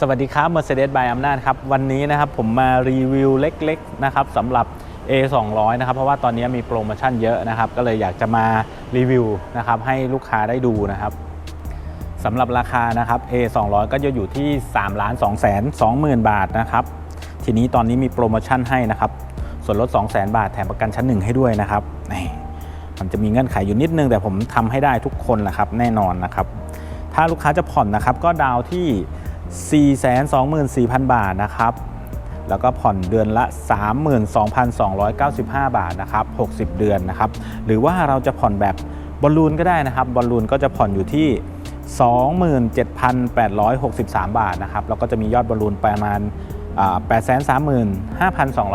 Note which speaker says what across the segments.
Speaker 1: สวัสดีครับ Mercedes by อำนาจครับ วันนี้นะครับผมมารีวิวเล็กๆนะครับสำหรับ A 2 0 0 นะครับเพราะว่าตอนนี้มีโปรโมชั่นเยอะนะครับ ก็เลยอยากจะมารีวิวนะครับให้ลูกค้าได้ดูนะครับสำหรับราคานะครับ A 2 0 0 ก็จะอยู่ที่3ล้าน2แสน20,000 บาทนะครับ ทีนี้ตอนนี้มีโปรโมชั่นให้นะครับ ส่วนลด 2 0 0แสนบาทแถมประกันชั้นหนึ่งให้ด้วยนะครับนี่มันจะมีเงื่อนไขอยู่นิดนึง แต่ผมทำให้ได้ทุกคนแหละครับแน่นอนนะครับถ้าลูกค้าจะผ่อนนะครับก็ดาวที่ 424,000 บาทนะครับ แล้วก็ผ่อนเดือนละ 32,295 บาทนะครับ 60 เดือนนะครับ หรือว่าเราจะผ่อนแบบบอลลูนก็ได้นะครับ บอลลูนก็จะผ่อนอยู่ที่27,863 บาทนะครับ แล้วก็จะมียอดบอลลูนประมาณอ่า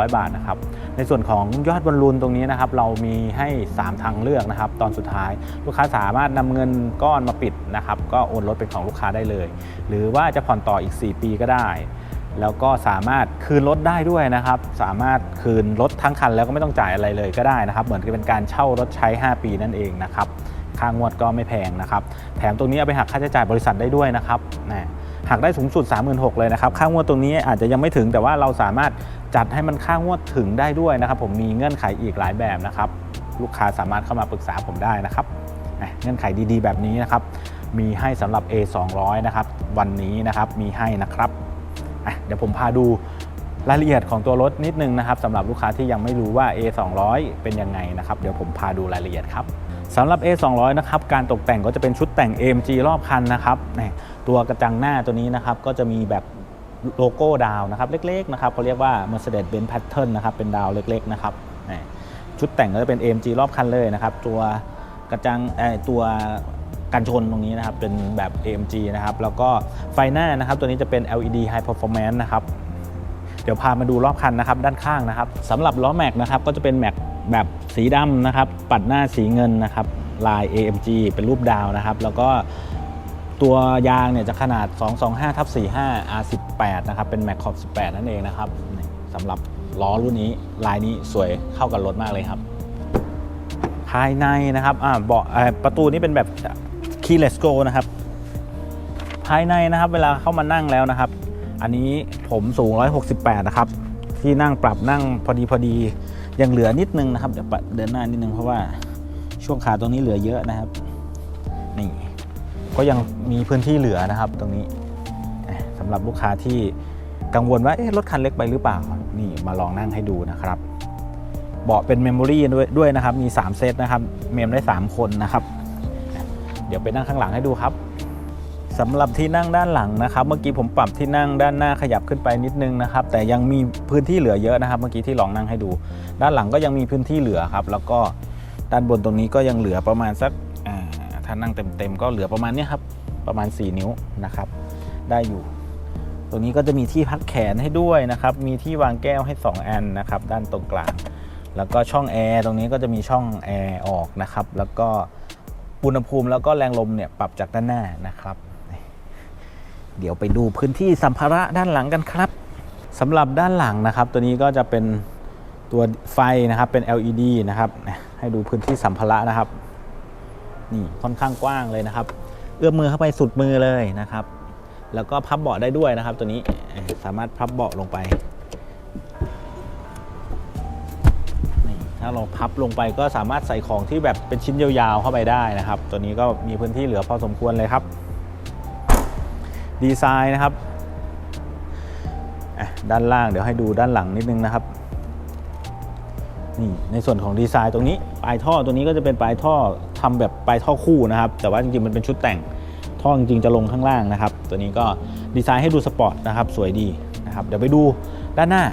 Speaker 1: 835,200 บาทนะครับ ในส่วนของยอดบอลลูนตรงนี้นะครับเรามีให้ 3 ทางเลือกนะครับ ตอนสุดท้ายลูกค้าสามารถนำเงินก้อนมาปิดนะครับ ก็โอนรถเป็นของลูกค้าได้เลย หรือว่าจะผ่อนต่ออีก 4 ปีก็ได้ แล้วก็สามารถคืนรถได้ด้วยนะครับ สามารถคืนรถทั้งคันแล้วก็ไม่ต้องจ่ายอะไรเลยก็ได้นะครับ เหมือนกับเป็นการเช่ารถใช้ 5 ปีนั่นเองนะครับค่างวดก็ไม่แพงนะครับ แถมตรงนี้เอาไปหักค่าใช้จ่ายบริษัทได้ด้วยนะครับนะหักได้สูงสุด 36,000เลยนะครับ ค่างวดตรงนี้อาจจะยังไม่ถึงแต่ว่าเราสามารถ จัดให้มันค่างวดถึงได้ด้วยนะครับ ผมมีเงื่อนไขอีกหลายแบบนะครับ ลูกค้าสามารถเข้ามาปรึกษาผมได้นะครับเงื่อนไขดีๆ แบบนี้นะครับ มีให้สำหรับ A 2 0 0นะครับ วันนี้นะครับมีให้นะครับเดี๋ยวผมพาดูรายละเอียดของตัวรถนิดนึงนะครับสำหรับลูกค้าที่ยังไม่รู้ว่า A 2 0 0เป็นยังไงนะครับ เดี๋ยวผมพาดูรายละเอียดครับสำหรับ A 2 0 0นะครับการตกแต่งก็จะเป็นชุดแต่ง AMG รอบคันนะครับตัวกระจังหน้าตัวนี้นะครับก็จะมีแบบ โลโก้ดาวนะครับเล็กๆนะครับเขาเรียกว่า Mercedes-Benz Pattern นะครับเป็นดาวเล็กๆนะครับชุดแต่งก็จะเป็น AMG รอบคันเลยนะครับตัวกระจังตัวกันชนตรงนี้นะครับเป็นแบบ AMG นะครับแล้วก็ไฟหน้านะครับตัวนี้จะเป็น LED High Performance นะครับเดี๋ยวพามาดูรอบคันนะครับด้านข้างนะครับสำหรับล้อแม็กนะครับก็จะเป็นแม็กแบบสีดำนะครับปัดหน้าสีเงินนะครับลาย AMG เป็นรูปดาวนะครับ แล้วก็ ตัวยางเนี่ยจะขนาด 225ทับ45 R18 นะครับ เป็นแม็กขอบ18 นั่นเองนะครับสำหรับล้อรุ่นนี้ลายนี้สวยเข้ากับรถมากเลยครับ ภายในนะครับอ่าเบาะประตูนี้เป็นแบบ keyless go นะครับ ภายในนะครับเวลาเข้ามานั่งแล้วนะครับ อันนี้ผมสูง 168 นะครับ ที่นั่งปรับนั่งพอดีพอดียังเหลือนิดนึงนะครับ เดี๋ยวเดินหน้านิดนึงเพราะว่าช่วงขาตรงนี้เหลือเยอะนะครับ นี่ ก็ยังมีพื้นที่เหลือนะครับตรงนี้สำหรับลูกค้าที่กังวลว่า เอ๊ะ รถคันเล็กไปหรือเปล่า นี่มาลองนั่งให้ดูนะครับ เบาะเป็นเมมโมรี่ด้วยนะครับ มี 3 เซตนะครับ เมมได้ 3 คนนะครับ เดี๋ยวไปนั่งข้างหลังให้ดูครับสำหรับที่นั่งด้านหลังนะครับ เมื่อกี้ผมปรับที่นั่งด้านหน้าขยับขึ้นไปนิดนึงนะครับ แต่ยังมีพื้นที่เหลือเยอะนะครับ เมื่อกี้ที่ลองนั่งให้ดู ด้านหลังก็ยังมีพื้นที่เหลือครับ แล้วก็ด้านบนตรงนี้ก็ยังเหลือประมาณสัก ถ้านั่งเต็มๆก็เหลือประมาณนี้ครับ ประมาณ 4 นิ้วนะครับ ได้อยู่ ตรงนี้ก็จะมีที่พักแขนให้ด้วยนะครับ มีที่วางแก้วให้ 2 อันนะครับ ด้านตรงกลาง แล้วก็ช่องแอร์ตรงนี้ก็จะมีช่องแอร์ออกนะครับ แล้วก็อุณหภูมิแล้วก็แรงลมเนี่ยปรับจากด้านหน้านะครับ เดี๋ยวไปดูพื้นที่สัมภาระด้านหลังกันครับสำหรับด้านหลังนะครับ ตัวนี้ก็จะเป็นตัวไฟนะครับเป็น LED นะครับให้ดูพื้นที่สัมภาระนะครับ นี่ค่อนข้างกว้างเลยนะครับ เอื้อมมือเข้าไปสุดมือเลยนะครับ แล้วก็พับเบาะได้ด้วยนะครับ ตัวนี้สามารถพับเบาะลงไปถ้าเราพับลงไปก็สามารถใส่ของที่แบบเป็นชิ้นยาวๆเข้าไปได้นะครับ ตัวนี้ก็มีพื้นที่เหลือพอสมควรเลยครับ ดีไซน์นะครับด้านล่างเดี๋ยวให้ดูด้านหลังนิดนึงนะครับ นี่ในส่วนของดีไซน์ตรงนี้ปลายท่อตัวนี้ก็จะเป็นปลายท่อทำแบบปลายท่อคู่นะครับ แต่ว่าจริงๆมันเป็นชุดแต่งท่อจริงๆจะลงข้างล่างนะครับ ตัวนี้ก็ดีไซน์ให้ดูสปอร์ตนะครับ สวยดีนะครับ เดี๋ยวไปดูด้านหน้า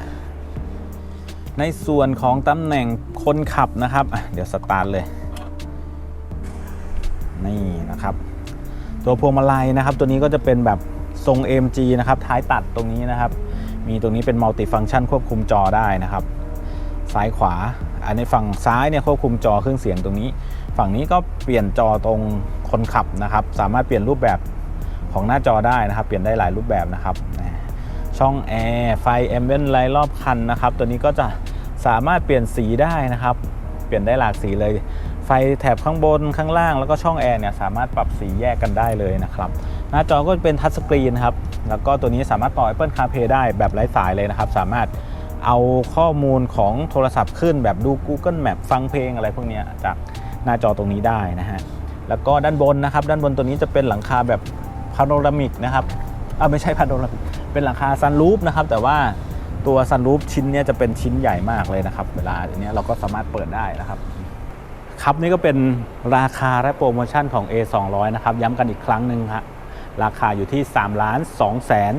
Speaker 1: ในส่วนของตำแหน่งคนขับนะครับ เดี๋ยวสตาร์ทเลย นี่นะครับ ตัวพวงมาลัยนะครับ ตัวนี้ก็จะเป็นแบบทรง AMG นะครับ ท้ายตัดตรงนี้นะครับ มีตรงนี้เป็นมัลติฟัง c t ชันควบคุมจอได้นะครับ ซ้ายขวา อันในฝั่งซ้ายเนี่ยควบคุมจอเครื่องเสียงตรงนี้ ฝั่งนี้ก็เปลี่ยนจอตรงคนขับนะครับ สามารถเปลี่ยนรูปแบบของหน้าจอได้นะครับ เปลี่ยนได้หลายรูปแบบนะครับ ช่องแอร์ไฟแอมเบียนไลท์รอบคันนะครับ ตัวนี้ก็จะสามารถเปลี่ยนสีได้นะครับ เปลี่ยนได้หลากสีเลย ไฟแถบข้างบนข้างล่างแล้วก็ช่องแอร์เนี่ยสามารถปรับสีแยกกันได้เลยนะครับ หน้าจอก็เป็นทัชสกรีนครับ แล้วก็ตัวนี้สามารถต่อ Apple CarPlay ได้แบบไร้สายเลยนะครับ สามารถ เอาข้อมูลของโทรศัพท์ขึ้นแบบดู Google Map ฟังเพลงอะไรพวกนี้จากหน้าจอตรงนี้ได้นะฮะ แล้วก็ด้านบนนะครับ ด้านบนตัวนี้จะเป็นหลังคาแบบพาโนรามิกนะครับอ่าไม่ใช่พาโนรามิกเป็นหลังคาซันรูฟนะครับ แต่ว่าตัวซันรูฟชิ้นเนี้ยจะเป็นชิ้นใหญ่มากเลยนะครับ เวลาอันเนี้ยเราก็สามารถเปิดได้นะครับครับนี่ก็เป็นราคาและโปรโมชั่นของ A 2 0 0 นะครับ ย้ำกันอีกครั้งหนึ่งครับราคาอยู่ที่3ล้าน2แสน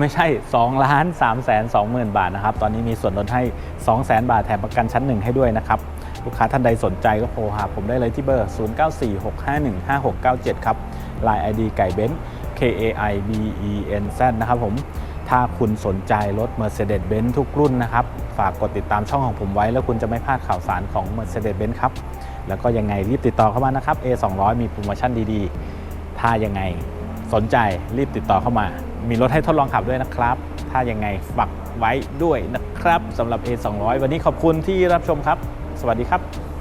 Speaker 1: ไม่ใช่2ล้าน3แสน2หมื่นบาทนะครับ ตอนนี้มีส่วนลดให้2แสนบาทแถมประกันชั้นหนึ่งให้ด้วยนะครับ ลูกค้าท่านใดสนใจก็โทรหาผมได้เลยที่เบอร์ 0946515697 ครับ Line ID ไก่เบนซ์ K A I B E N Z นะครับผม ถ้าคุณสนใจรถ Mercedes-Benz ทุกรุ่นนะครับ ฝากกดติดตามช่องของผมไว้ แล้วคุณจะไม่พลาดข่าวสารของ Mercedes-Benz ครับ แล้วก็ยังไงรีบติดต่อเข้ามานะครับ A 2 0 0 มีโปรโมชั่นดีๆ ถ้ายังไงสนใจรีบติดต่อเข้ามา มีรถให้ทดลองขับด้วยนะครับ ถ้ายังไงฝากไว้ด้วยนะครับสำหรับ A 2 0 0 วันนี้ขอบคุณที่รับชมครับ สวัสดีครับ